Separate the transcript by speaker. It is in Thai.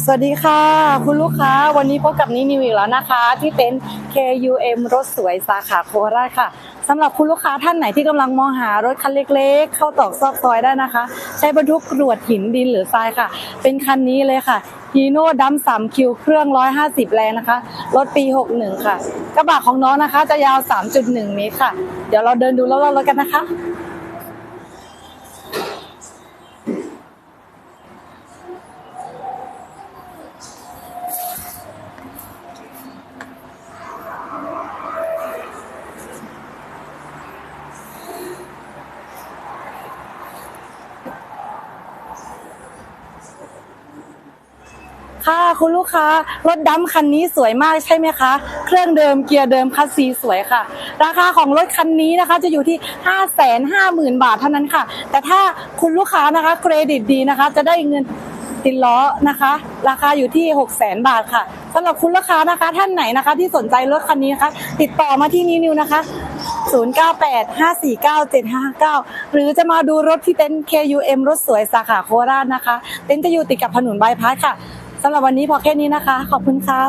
Speaker 1: สวัสดีค่ะ คุณลูกค้าวันนี้พบกับนินิวอีกแล้วนะคะ ที่เต็นท์ KUM รถสวยสาขาโคราชค่ะสำหรับคุณลูกค้าท่านไหนที่กำลังมองหารถคันเล็กๆ เข้าตอกซอกซอยได้นะคะ ใช้บรรทุกกรวดหินดินหรือทรายค่ะ เป็นคันนี้เลยค่ะฮีโน่ดัมสามคิวเครื่อง 150 แรงนะคะ รถปี 61 ค่ะ กระบะของน้องนะคะจะยาว 3.1 เมตรค่ะ เดี๋ยวเราเดินดูรอบๆรถกันนะคะ ค่ะคุณลูกค้ารถดำคันนี้สวยมากใช่ไหมคะ เครื่องเดิมเกียร์เดิมคัสซีสวยค่ะ ราคาของรถคันนี้นะคะจะอยู่ที่ 5 5 0 0 0 0 บาทเท่านั้นค่ะ แต่ถ้าคุณลูกค้านะคะเครดิตดีนะคะ จะได้เงินติดล้อนะคะ ราคาอยู่ที่ 6 0 0 0 0 0 บาทค่ะสำหรับคุณลูกค้านะคะท่านไหนนะคะ ที่สนใจรถคันนี้นะคะ ติดต่อมาที่นิวนิวนะคะ0985497559 หรือจะมาดูรถที่เต็นท์ KUM รถสวยสาขาโคราชนะคะ เต็นท์จะอยู่ติดกับถนนบายพาสค่ะ สำหรับวันนี้พอแค่นี้นะคะ ขอบคุณค่ะ